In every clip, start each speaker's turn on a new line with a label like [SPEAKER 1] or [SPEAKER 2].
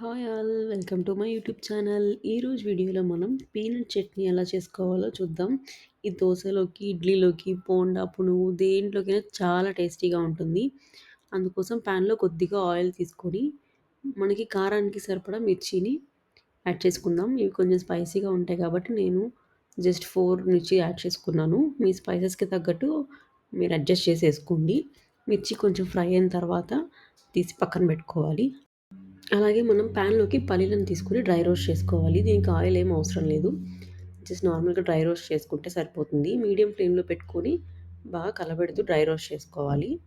[SPEAKER 1] Hi all welcome to my YouTube channel. ఈరోజు వీడియోలో మనం పీనట్ చట్నీ ఎలా చేసుకోవాలో చూద్దాం. ఈ దోశలోకి ఇడ్లీలోకి పోండా పునుగు దేంట్లోకైనా చాలా టేస్టీగా ఉంటుంది. అందుకోసం ప్యాన్లో కొద్దిగా ఆయిల్ తీసుకొని మనకి కారానికి సరిపడా మిర్చిని యాడ్ చేసుకుందాం. ఇవి కొంచెం స్పైసీగా ఉంటాయి కాబట్టి నేను జస్ట్ ఫోర్ మిర్చి యాడ్ చేసుకున్నాను. మీ స్పైసెస్కి తగ్గట్టు మీరు అడ్జస్ట్ చేసేసుకోండి. మిర్చి కొంచెం ఫ్రై అయిన తర్వాత తీసి పక్కన పెట్టుకోవాలి. అలాగే మనం ప్యాన్లోకి పల్లీలను తీసుకుని డ్రై రోస్ట్ చేసుకోవాలి. దీనికి ఆయిల్ ఏం అవసరం లేదు. జస్ట్ నార్మల్గా డ్రై రోస్ట్ చేసుకుంటే సరిపోతుంది. మీడియం ఫ్లేమ్లో పెట్టుకొని బాగా కలబెడుతూ డ్రై రోస్ట్ చేసుకోవాలి.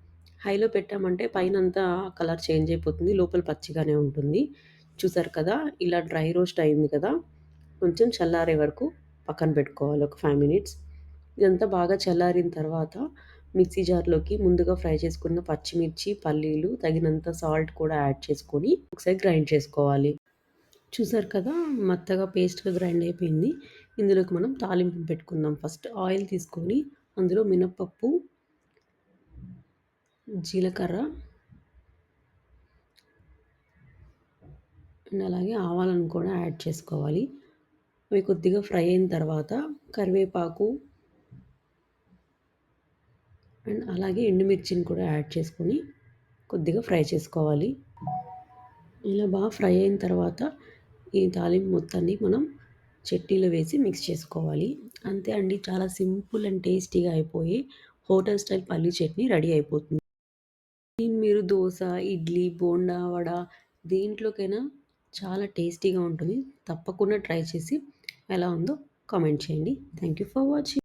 [SPEAKER 1] హైలో పెట్టామంటే పైన అంతా కలర్ చేంజ్ అయిపోతుంది. లోపల పచ్చిగానే ఉంటుంది. చూసారు కదా? ఇలా డ్రై రోస్ట్ అయింది కదా? కొంచెం చల్లారే వరకు పక్కన పెట్టుకోవాలి. ఒక ఫైవ్ మినిట్స్ ఇదంతా బాగా చల్లారిన తర్వాత మిక్సీ జార్లోకి ముందుగా ఫ్రై చేసుకున్న పచ్చిమిర్చి పల్లీలు తగినంత సాల్ట్ కూడా యాడ్ చేసుకొని ఒకసారి గ్రైండ్ చేసుకోవాలి. చూసారు కదా మెత్తగా పేస్ట్గా గ్రైండ్ అయిపోయింది. ఇందులోకి మనం తాలింపు పెట్టుకుందాం. ఫస్ట్ ఆయిల్ తీసుకొని అందులో మినప్పప్పు జీలకర్ర అండ్ అలాగే ఆవాలను కూడా యాడ్ చేసుకోవాలి. అవి కొద్దిగా ఫ్రై అయిన తర్వాత కరివేపాకు అండ్ అలాగే ఎండుమిర్చిని కూడా యాడ్ చేసుకొని కొద్దిగా ఫ్రై చేసుకోవాలి. ఇలా బాగా ఫ్రై అయిన తర్వాత ఈ తాలింపు మొత్తాన్ని మనం చట్నీలో వేసి మిక్స్ చేసుకోవాలి. అంతే అండి చాలా సింపుల్ అండ్ టేస్టీగా అయిపోయి హోటల్ స్టైల్ పల్లీ చట్నీ రెడీ అయిపోతుంది. మీరు దోశ ఇడ్లీ బోండా వడ దేంట్లోకైనా చాలా టేస్టీగా ఉంటుంది. తప్పకుండా ట్రై చేసి ఎలా ఉందో కామెంట్ చేయండి. Thank you for watching.